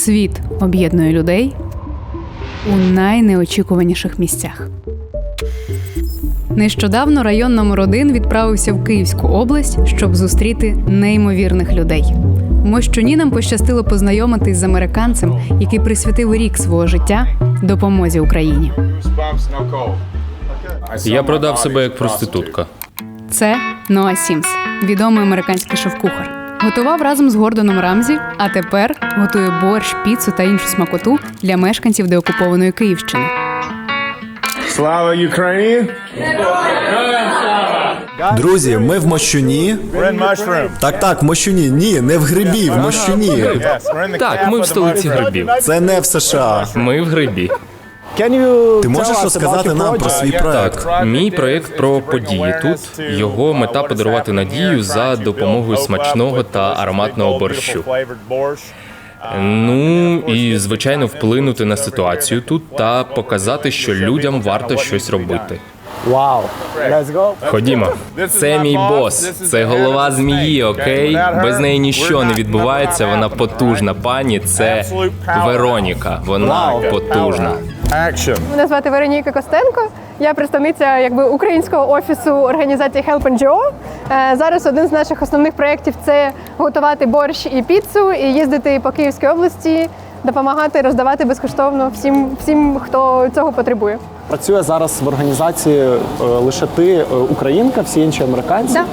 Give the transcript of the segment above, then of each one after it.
Світ об'єднує людей у найнеочікуваніших місцях. Нещодавно район номер 1 відправився в Київську область, щоб зустріти неймовірних людей. В Мощуні нам пощастило познайомитись з американцем, який присвятив рік свого життя допомозі Україні. Я продав себе як проститутка. Це Ноа Сімс, відомий американський шеф-кухар. Готував разом з Гордоном Рамзі, а тепер готує борщ, піцу та іншу смакоту для мешканців деокупованої Київщини. Слава Україні! Друзі, ми в Мощуні. Так, так, в Мощуні. Ні, не в Грибі, в Мощуні. Так, ми в столиці грибів. Це не в США. Ми в грибі. Ти можеш розказати нам про свій проект? Так, мій проєкт про події тут. Його мета подарувати надію за допомогою смачного та ароматного борщу. Ну і звичайно вплинути на ситуацію тут та показати, що людям варто щось робити. Вау. Ходімо, це мій бос. Це голова змії. Окей, без неї ніщо не відбувається. Вона потужна пані. Це Вероніка. Вона потужна. Action. Мене звати Вероніка Костенко. Я представниця якби українського офісу організації Help NGO. Е, Зараз один з наших основних проєктів це готувати борщ і піцу, і їздити по Київській області, допомагати роздавати безкоштовно всім, всім, хто цього потребує. Працює зараз в організації е, лише ти е, українка, всі інші американці. Да,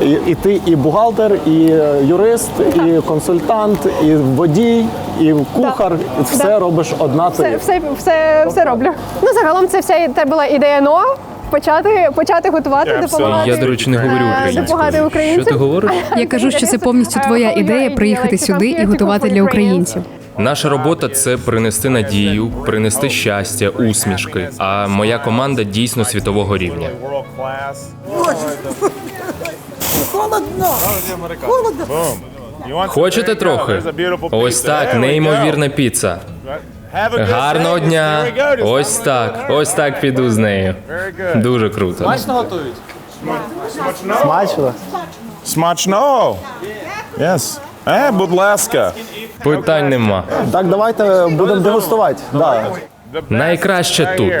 да. І, і ти і бухгалтер, і е, юрист, і консультант, і водій, і кухар. І Все Да. робиш одна ти. все, все, все роблю. Ну загалом це вся це була ідея НОА. Почати, почати готувати, Yeah, допомагати. Я, до речі, не говорю е, допомагати українською. Що українцям. ти говориш? Я кажу, що це повністю твоя ідея приїхати сюди і готувати для українців. Наша робота це принести надію, принести щастя, усмішки. А моя команда дійсно світового рівня. Want some Хочете трохи? Ось так, неймовірна піца. Гарного дня. Ось так, ось так піду з нею. Дуже круто. Смачно. Смачно. Yes. Е, будь ласка. Питань нема. Так, давайте будемо дегустувати. Да. Найкраще тут.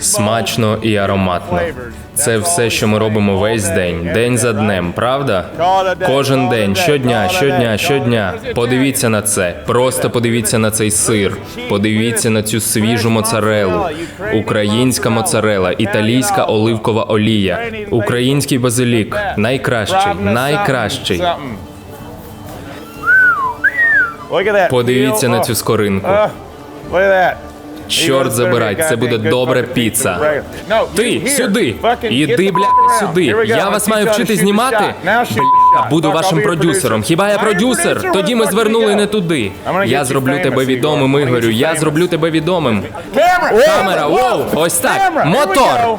Смачно і ароматно. Це все, що ми робимо весь день, день за днем, правда? Кожен день, щодня, щодня, щодня. Подивіться на це. Просто подивіться на цей сир. Подивіться на цю свіжу моцарелу. Українська моцарела, італійська оливкова олія, український базилік. Найкращий, найкращий. Подивіться на цю скоринку. Чорт забирай, це буде добра піца. Ти сюди! Іди, бляха, сюди! Я вас маю вчити знімати? Бляха, буду вашим продюсером. Хіба я продюсер? Тоді ми звернули не туди. Я зроблю тебе відомим, Ігорю. Я зроблю тебе відомим. Камера, воу! Ось так! Мотор!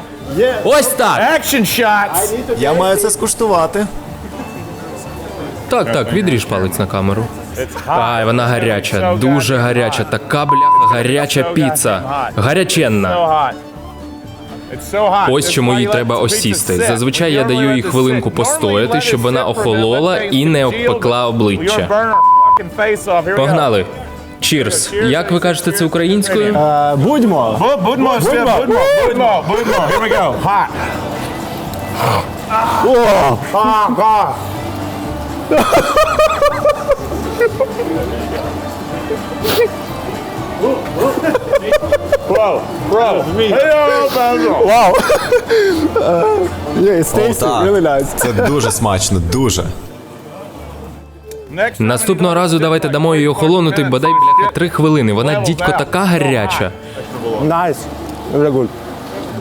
Ось так! Action shots. Я маю це скуштувати. Так, так, відріж палець на камеру. Ай, вона гаряча, дуже гаряча. Така бляха гаряча піца. Гаряченна. Ось чому їй треба осісти. Зазвичай я даю їй хвилинку постояти, щоб вона охолола і не обпекла обличчя. Погнали. Чірс. Як ви кажете це українською? Е, будьмо. Steph, Budmo, Budmo, Budmo. Here we go. Hot. Hot, hot. Вау. Yeah, it's tasty, так. really nice. Це дуже смачно, дуже. Наступного разу давайте дамо їй охолонути бодай бляха три хвилини. Вона дідько така гаряча. Nice. Really good.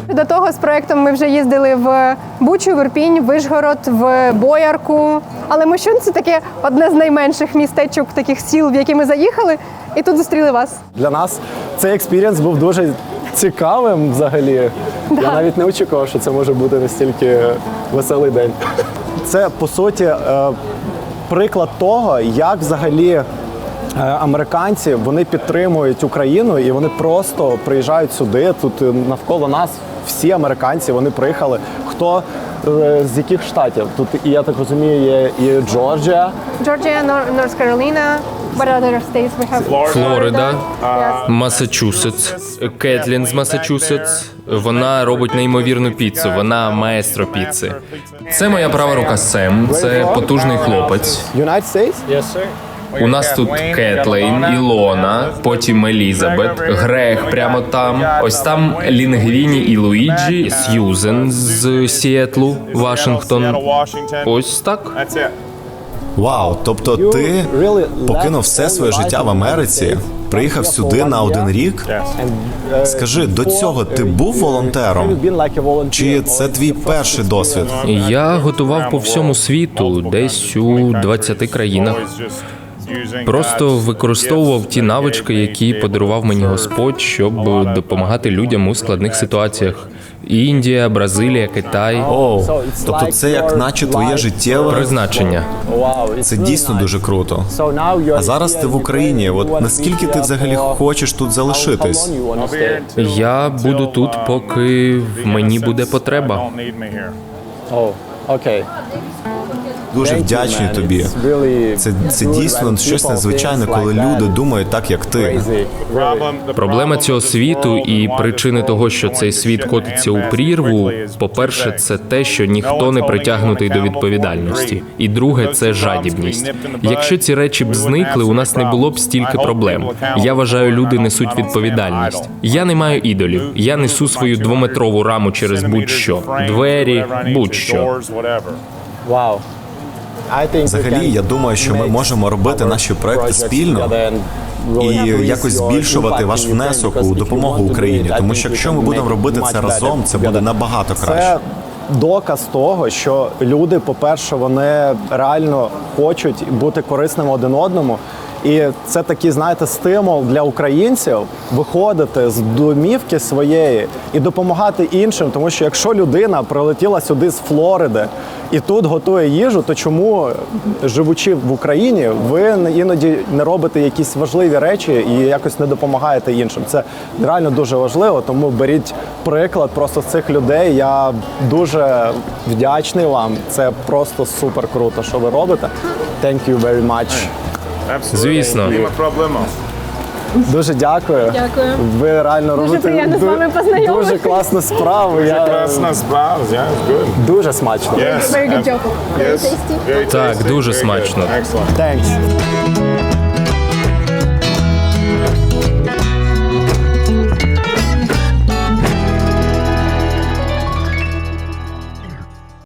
До того з проєктом ми вже їздили в Бучу, в Ірпінь, Вишгород, в Боярку. Але Мощун це таке одне з найменших містечок, таких сіл, в які ми заїхали, і тут зустріли вас. Для нас цей експірієнс був дуже цікавим взагалі. Я навіть не очікував, що це може бути настільки веселий день. Це по суті е, приклад того, як взагалі. е, Американці вони підтримують Україну і вони просто приїжджають сюди. Тут навколо нас всі американці вони приїхали. Хто е, з яких штатів? Тут, і я так розумію, є і Джорджія. Nor- North Carolina. What other states we have? Флорида, Масачусетс, Кетлін з Масачусетс. Вона робить неймовірну піцу. Вона маестро піци. Це моя права рука Сем. Це потужний хлопець. United States? У нас тут Кетлейн, Ілона, потім Елізабет, Грег прямо там. Ось там Лінгвіні і Луїджі, Сьюзен з Сіетлу, Вашингтон. Ось так. Вау, тобто ти покинув все своє життя в Америці, приїхав сюди на один рік. Скажи, до цього ти був волонтером? Чи це твій перший досвід? Я готував по всьому світу, десь у 20 країнах. Просто використовував ті навички, які подарував мені Господь, щоб допомагати людям у складних ситуаціях. Індія, Бразилія, Китай. О, тобто це як наче твоє життєве Призначення. Це дійсно дуже круто. А зараз ти в Україні. От наскільки ти взагалі хочеш тут залишитись? Я буду тут, поки в мені буде потреба. Окей. Дуже вдячний тобі. Це, це дійсно щось надзвичайне, коли люди думають так, як ти. Проблема цього світу і причини того, що цей світ котиться у прірву. По-перше, це те, що ніхто не притягнутий до відповідальності. І друге, це жадібність. Якщо ці речі б зникли, у нас не було б стільки проблем. Я вважаю, люди несуть відповідальність. Я не маю ідолів. Я несу свою двометрову раму через будь-що, двері, будь-що. Вау. Взагалі, я думаю, що ми можемо робити наші проекти спільно і якось збільшувати ваш внесок у допомогу Україні. Тому що якщо ми будемо робити це разом, це буде набагато краще. Доказ того, що люди, по-перше, вони реально хочуть бути корисними один одному. І це такий, знаєте, стимул для українців виходити з домівки своєї і допомагати іншим. Тому що якщо людина прилетіла сюди з Флориди і тут готує їжу, то чому, живучи в Україні, ви іноді не робите якісь важливі речі і якось не допомагаєте іншим? Це реально дуже важливо. Тому беріть приклад просто з цих людей. Я дуже вдячний вам. Це просто супер круто, що ви робите. Thank you very much. Звісно. Дуже дякую. Дякую. Ви реально робите приємно з ду- вами познайомитися. Дуже класну справу. Я класна справа, yeah, good. дуже смачно. Yes. Very good job. Very tasty. Very Так, дуже Very good. смачно. Excellent. Thanks.